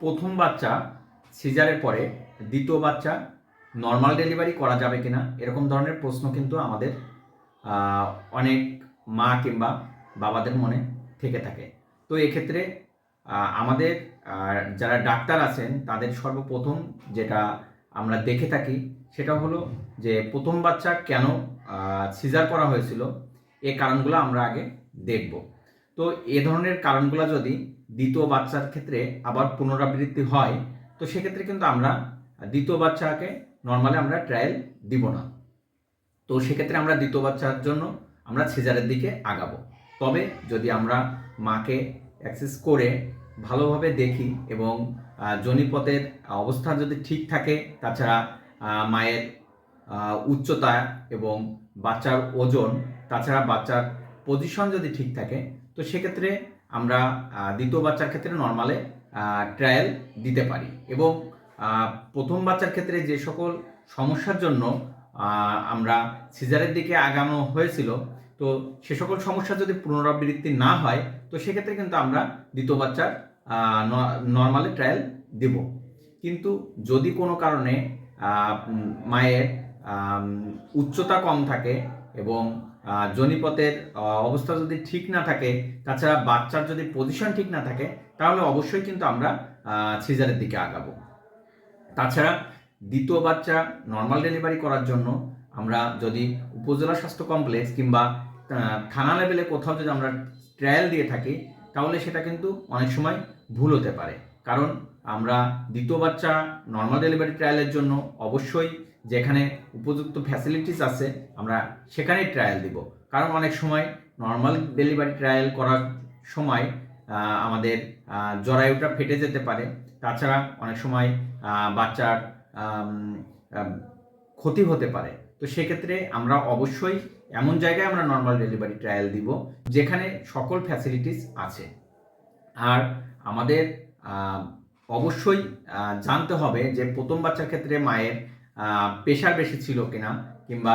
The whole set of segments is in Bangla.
প্রথম বাচ্চা সিজারের পরে দ্বিতীয় বাচ্চা নর্মাল ডেলিভারি করা যাবে কিনা এরকম ধরনের প্রশ্ন কিন্তু আমাদের অনেক মা কিংবা বাবাদের মনে থেকে থাকে। তো এক্ষেত্রে আমাদের যারা ডাক্তার আছেন তাদের সর্বপ্রথম যেটা আমরা দেখে থাকি সেটা হলো যে প্রথম বাচ্চা কেন সিজার করা হয়েছিল, এ কারণগুলো আমরা আগে দেখব। তো এ ধরনের কারণগুলো যদি দ্বিতীয় বাচ্চার ক্ষেত্রে আবার পুনরাবৃত্তি হয়, তো সেক্ষেত্রে কিন্তু আমরা দ্বিতীয় বাচ্চাকে নর্মালি আমরা ট্রায়াল দিব না। তো সেক্ষেত্রে আমরা দ্বিতীয় বাচ্চার জন্য আমরা সিজারের দিকে আগাবো। তবে যদি আমরা মাকে অ্যাক্সেস করে ভালোভাবে দেখি এবং জনিপথের অবস্থা যদি ঠিক থাকে, তাছাড়া মায়ের উচ্চতা এবং বাচ্চার ওজন, তাছাড়া বাচ্চার পজিশন যদি ঠিক থাকে তো সেক্ষেত্রে আমরা দ্বিতীয় বাচ্চার ক্ষেত্রে নর্মালে ট্রায়াল দিতে পারি। এবং প্রথম বাচ্চার ক্ষেত্রে যে সকল সমস্যার জন্য আমরা সিজারের দিকে আগানো হয়েছিল, তো সে সকল সমস্যা যদি পুনরাবৃত্তি না হয়, তো সেক্ষেত্রে কিন্তু আমরা দ্বিতীয় বাচ্চার নর্মালি ট্রায়াল দিব। কিন্তু যদি কোনো কারণে মায়ের উচ্চতা কম থাকে এবং জনিপথের অবস্থা যদি ঠিক না থাকে, তাছাড়া বাচ্চার যদি পজিশন ঠিক না থাকে, তাহলে অবশ্যই কিন্তু আমরা সিজারের দিকে আগাবো। তাছাড়া দ্বিতীয় বাচ্চা নর্মাল ডেলিভারি করার জন্য আমরা যদি উপজেলা স্বাস্থ্য কমপ্লেক্স কিংবা থানা লেভেলে কোথাও যদি আমরা ট্রায়াল দিয়ে থাকি, তাহলে সেটা কিন্তু অনেক সময় ভুল হতে পারে। কারণ আমরা দ্বিতীয় বাচ্চা নর্মাল ডেলিভারি ট্রায়ালের জন্য অবশ্যই যেখানে উপযুক্ত ফ্যাসিলিটিস আছে, আমরা সেখানেই ট্রায়াল দিব। কারণ অনেক সময় নর্মাল ডেলিভারি ট্রায়াল করার সময় আমাদের জরায়ুটা ফেটে যেতে পারে। তাছাড়া অনেক সময় বাচ্চার ক্ষতি হতে পারে। তো সেক্ষেত্রে আমরা অবশ্যই এমন জায়গায় আমরা নর্মাল ডেলিভারি ট্রায়াল দিব, যেখানে সকল ফ্যাসিলিটিস আছে। আর আমাদের অবশ্যই জানতে হবে যে প্রথম বাচ্চার ক্ষেত্রে মায়ের প্রেশার বেশি ছিল কিনা কিংবা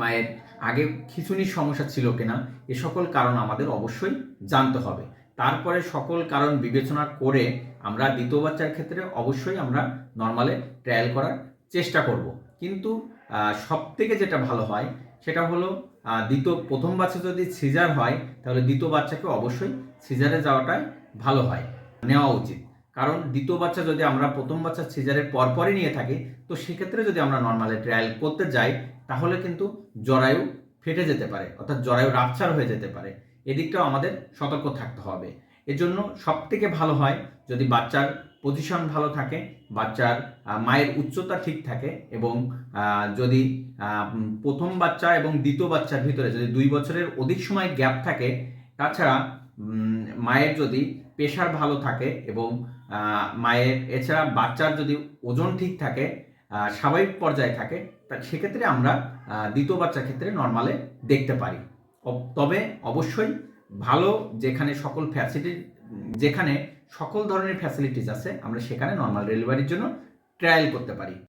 মায়ের আগে খিচুনির সমস্যা ছিল কিনা, এ সকল কারণ আমাদের অবশ্যই জানতে হবে। তারপরে সকল কারণ বিবেচনা করে আমরা দ্বিতীয় বাচ্চার ক্ষেত্রে অবশ্যই আমরা নর্মালে ট্রায়াল করার চেষ্টা করব। কিন্তু সব থেকে যেটা ভালো হয় সেটা হলো দ্বিতীয়, প্রথম বাচ্চা যদি সিজার হয়, তাহলে দ্বিতীয় বাচ্চাকে অবশ্যই সিজারে যাওয়াটাই ভালো হয়, নেওয়া উচিত। কারণ দ্বিতীয় বাচ্চা যদি আমরা প্রথম বাচ্চা সিজারের পরপরই নিয়ে থাকি, তো সেক্ষেত্রে যদি আমরা নর্মালি ট্রায়াল করতে যাই, তাহলে কিন্তু জরায়ু ফেটে যেতে পারে, অর্থাৎ জরায়ু রাপচার হয়ে যেতে পারে। এদিকটাও আমাদের সতর্ক থাকতে হবে। এজন্য সব থেকে ভালো হয় যদি বাচ্চার পজিশন ভালো থাকে, বাচ্চার মায়ের উচ্চতা ঠিক থাকে এবং যদি প্রথম বাচ্চা এবং দ্বিতীয় বাচ্চার ভিতরে যদি দুই বছরের অধিক সময় গ্যাপ থাকে, তাছাড়া মায়ের যদি প্রেশার ভালো থাকে এবং মায়ের, এছাড়া বাচ্চার যদি ওজন ঠিক থাকে স্বাভাবিক পর্যায়ে থাকে, তা সেক্ষেত্রে আমরা দ্বিতীয় বাচ্চার ক্ষেত্রে নর্মালে দেখতে পারি। তবে অবশ্যই ভালো যেখানে সকল ফ্যাসিলিটি যেখানে সকল ধরনের ফ্যাসিলিটিস আছে, আমরা সেখানে নর্মাল ডেলিভারির জন্য ট্রায়াল করতে পারি।